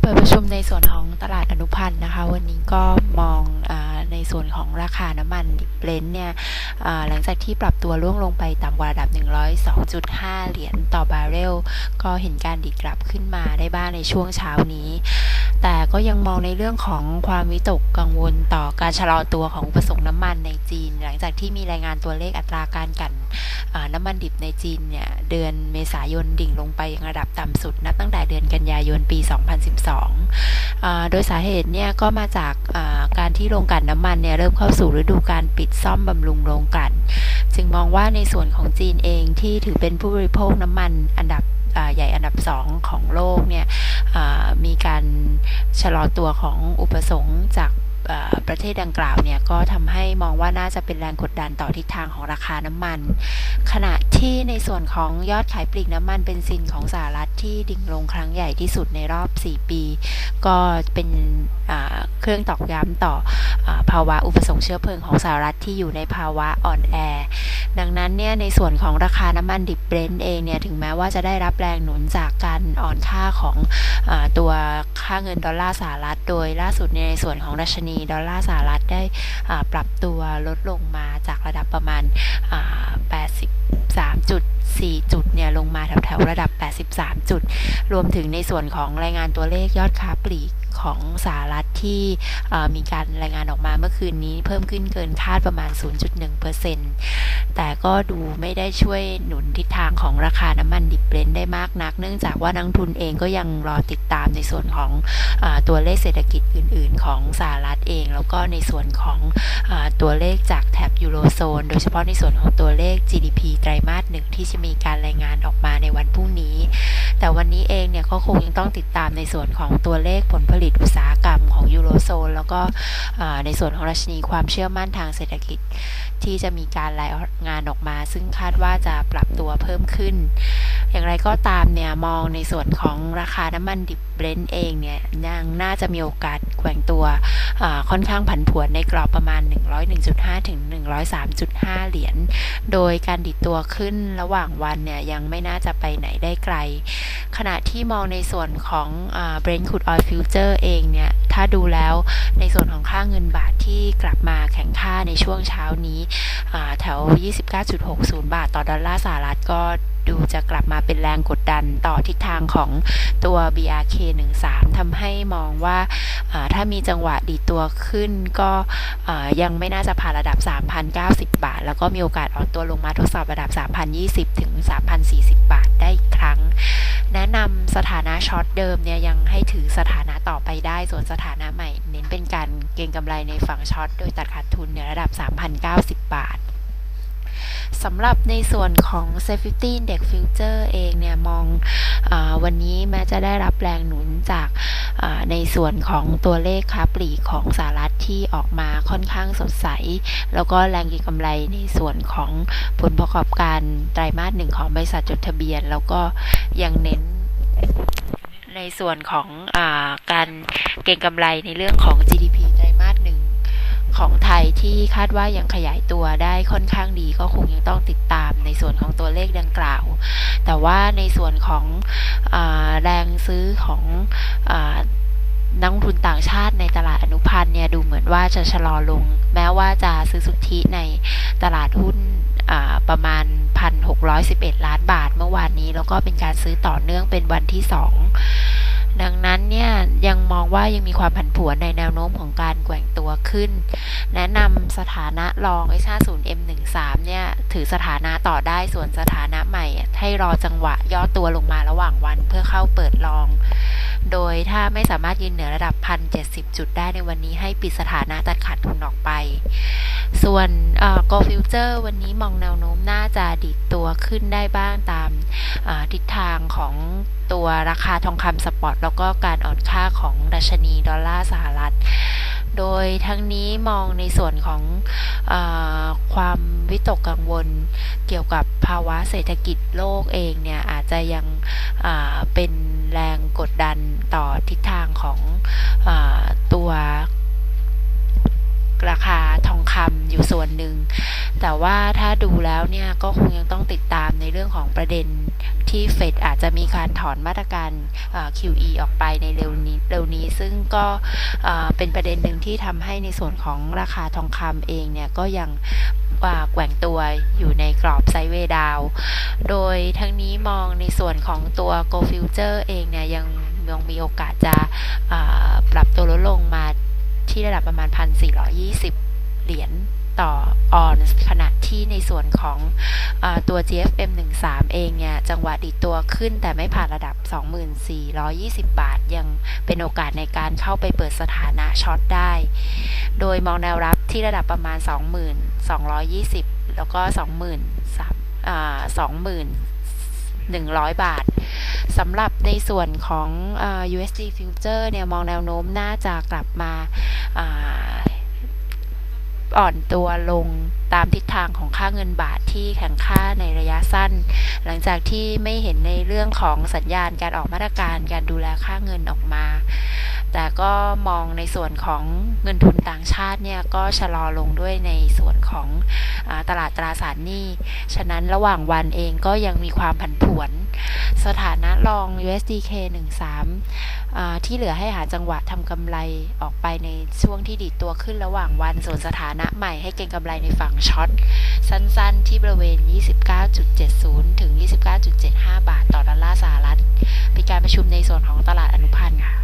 เปิดประชุมในส่วนของตลาดอนุพันธ์นะคะ วันนี้ก็มองอในส่วนของราคาน้ำมันดิบเบรนท์เนี่ยหลังจากที่ปรับตัวร่วงลงไปต่ำกว่าระดับ 102.5 เหรียญต่อบาร์เรล ก็เห็นการดิดกลับขึ้นมาได้บ้างในช่วงเช้านี้ แต่ก็ยังมองในเรื่องของความวิตกกังวลต่อการชะลอตัวของอุปสงค์น้ำมันในจีน หลังจากที่มีรายงานตัวเลขอัตราการกัน น้ำมันดิบในจีนเนี่ยเดือนเมษายนดิ่งลงไปยังระดับต่ำสุดนับตั้งแต่เดือนกันยายนปี 2012 โดยสาเหตุเนี่ยก็มาจากการที่โรงกลั่นน้ำมันเนี่ยเริ่มเข้าสู่ฤดูการปิดซ่อมบำรุงโรงกลั่น จึงมองว่าในส่วนของจีนเองที่ถือเป็นผู้บริโภคน้ำมันอันดับใหญ่อันดับ 2 ของโลกเนี่ยมีการชะลอตัวของอุปสงค์จาก ประเทศดังกล่าวเนี่ยก็ทำให้มองว่าน่าจะเป็นแรงกดดันต่อทิศทางของราคาน้ำมัน ขณะที่ในส่วนของยอดขายปลีกน้ำมันเบนซินของสหรัฐที่ดิ่งลงครั้งใหญ่ที่สุดในรอบ 4 ปี ก็เป็นเครื่องตอกย้ำต่ออภาวะอุปสงค์เชื้อเพลิงของสหรัฐที่อยู่ในภาวะอ่อนแอ ดังนั้นเนี่ยในส่วนของราคาน้ำมันดิบเบรนท์เองเนี่ยถึงแม้ว่าจะได้รับแรงหนุนจากการอ่อนค่าของอตัวค่าเงินดอลลาร์สหรัฐ โดยล่าสุดในส่วนของดัชนีดอลลาร์สหรัฐได้ปรับตัวลดลงมาจากระดับประมาณ 83จุด4จุดเนี่ยลงมาแถวๆระดับ 83 จุด รวมถึงในส่วนของรายงานตัวเลขยอดค้าปลีก ของสหรัฐที่มีการรายงานออกมาเมื่อคืนนี้เพิ่มขึ้นเกินคาดประมาณ 0.1%แต่ก็ดูไม่ได้ช่วยหนุนทิศทางของราคาน้ำมันดิบเบรนท์ได้มากนัก เนื่องจากว่านักทุนเองก็ยังรอติดตามในส่วนของอตัวเลขเศรษฐกิจอื่น ๆ ของสหรัฐเอง แล้วก็ในส่วนของอตัวเลขจากแถบยูโรโซน โดยเฉพาะในส่วนของตัวเลข GDP ไตรมาสหนึ่งที่จะมีการรายงานออกมาในวันพรุ่งนี้ แต่วันนี้เองเนี่ยก็คงยังต้องติดตามในส่วนของตัวเลขผลผลิตอุตสาหกรรมของยูโรโซน แล้วก็ในส่วนของรัชนีความเชื่อมั่นทางเศรษฐกิจ ที่จะมีการรายงานออกมา ซึ่งคาดว่าจะปรับตัวเพิ่มขึ้น อย่างไรก็ตามเนี่ยมองในส่วนของราคาน้ำมันดิบเบรนท์เองเนี่ยยังน่าจะมีโอกาส แกว่งตัวค่อนข้างผันผวนในกรอบประมาณ 101.5 ถึง 103.5 เหรียญ โดยการดิดตัวขึ้นระหว่างวันเนี่ยยังไม่น่าจะไปไหนได้ไกล ขณะที่มองในส่วนของเบรนท์คูดออยล์ฟิวเจอร์เองเนี่ย ถ้าดูแล้วในส่วนของค่าเงินบาทที่กลับมาแข็งค่าในช่วงเช้านี้อ่าแถว 29.60 บาทต่อดอลลาร์สหรัฐก็ ดูจะกลับมาเป็นแรงกดดันต่อทิศทางของตัว BRK 13 ทำให้มองว่าถ้ามีจังหวะดีตัวขึ้นก็ยังไม่น่าจะผ่านระดับ 3,090 บาท แล้วก็มีโอกาสอ่อนตัวลงมาทดสอบระดับ 3,020 ถึง 3,040 บาทได้อีกครั้ง แนะนำสถานะช็อตเดิมเนี่ยยังให้ถือสถานะต่อไปได้ ส่วนสถานะใหม่ เน้นเป็นการเก็งกำไรในฝั่งช็อตโดยตัดขาดทุนในระดับ 3,090 บาท สำหรับในส่วนของ Safety Index Future เองเนี่ยมองอวันนี้แม้จะได้รับแรงหนุนจากในส่วนของตัวเลขค้าปลีกของสหรัฐที่ออกมาค่อนข้างสดใส แล้วก็แรงเก็งกำไรในส่วนของผลประกอบการไตรมาสหนึ่งของบริษัทจดทะเบียน แล้วก็ยังเน้นในส่วนของอการเก็งกำไรในเรื่องของ GDP ไตรมาสหนึ่ง ของไทยที่คาดว่ายังขยายตัวได้ค่อนข้างดีก็คงยังต้องติดตามในส่วนของตัวเลขดังกล่าว แต่ว่าในส่วนของอแรงซื้อของอนักลงทุนต่างชาติในตลาดอนุพันธ์เนี่ยดูเหมือนว่าจะชะลอลง แม้ว่าจะซื้อสุทธิในตลาดหุ้นประมาณ 1,611 ล้านบาทเมื่อวานนี้ แล้วก็เป็นการซื้อต่อเนื่องเป็นวันที่ 2 ดังนั้นเนี่ยยังมองว่ายังมีความผันผวนในแนวโน้มของการแกว่งตัวขึ้น แนะนำสถานะรองไอชาศูนย์ M13 เนี่ยถือสถานะต่อได้ส่วนสถานะใหม่ ให้รอจังหวะย่อตัวลงมาระหว่างวันเพื่อเข้าเปิดลอง โดยถ้าไม่สามารถยืนเหนือระดับ 1,070 จุดได้ในวันนี้ให้ปิดสถานะตัดขาดทุนออกไป ส่วนเอ่อ Go Future วันนี้มองแนวโน้มน่าจะดิดตัวขึ้นได้บ้างตามทิศทางของตัวราคาทองคำสปอตแล้วก็การอ่อนค่าของดัชนีดอลลาร์สหรัฐ โดยทั้งนี้มองในส่วนของอความวิตกกังวลเกี่ยวกับภาวะเศรษฐกิจโลกเองเนี่ยอาจจะยังเป็น แรงกดดันต่อทิศทางของอตัวราคาทอง คำอยู่ส่วนหนึ่ง แต่ว่าถ้าดูแล้วเนี่ยก็คงยังต้องติดตามในเรื่องของประเด็นที่เฟดอาจจะมีการถอนมาตรการ QE ออกไปในเร็วนี้เร็วนี้ซึ่งก็เป็นประเด็นหนึ่งที่ทำให้ในส่วนของราคาทองคำเองเนี่ยก็ยังว่าแกว่งตัวอยู่ในกรอบไซเวดาว โดยทั้งนี้มองในส่วนของตัว Go Future เองเนี่ยยังยังมีโอกาสจะปรับตัวลดลงมาที่ระดับประมาณ 1,420 เหรียญต่อออนขณะที่ในส่วนของอตัว GFM 13เองเนี่ย จังหวะดีดตัวขึ้นแต่ไม่ผ่านระดับ 2420 บาท ยังเป็นโอกาสในการเข้าไปเปิดสถานะช็อตได้ โดยมองแนวรับที่ระดับประมาณ 2220 แล้วก็ 23อ่า21,100 บาทสำหรับในส่วนของอ USD Future เนี่ย มองแนวโน้มน่าจะกลับมา อ่าอ่อนตัวลงตามทิศทางของค่าเงินบาทที่แข็งค่าในระยะสั้น หลังจากที่ไม่เห็นในเรื่องของสัญญาณการออกมาตรการการดูแลค่าเงินออกมา แต่ก็มองในส่วนของเงินทุนต่างชาติเนี่ยก็ชะลอลงด้วยในส่วนของอตลาดตราสารหนี้ ฉะนั้นระหว่างวันเองก็ยังมีความผันผวน สถานะรอง USDK 13อ่าที่เหลือให้หาจังหวะทำกำไรออกไปในช่วงที่ดีดตัวขึ้นระหว่างวันส่วนสถานะใหม่ให้เก็งกำไรในฝั่งช็อตสั้นๆ ที่บริเวณ 29.70 ถึง 29.75 บาทต่อดอลลาร์สหรัฐเป็นการประชุมในส่วนของตลาดอนุพันธ์ค่ะ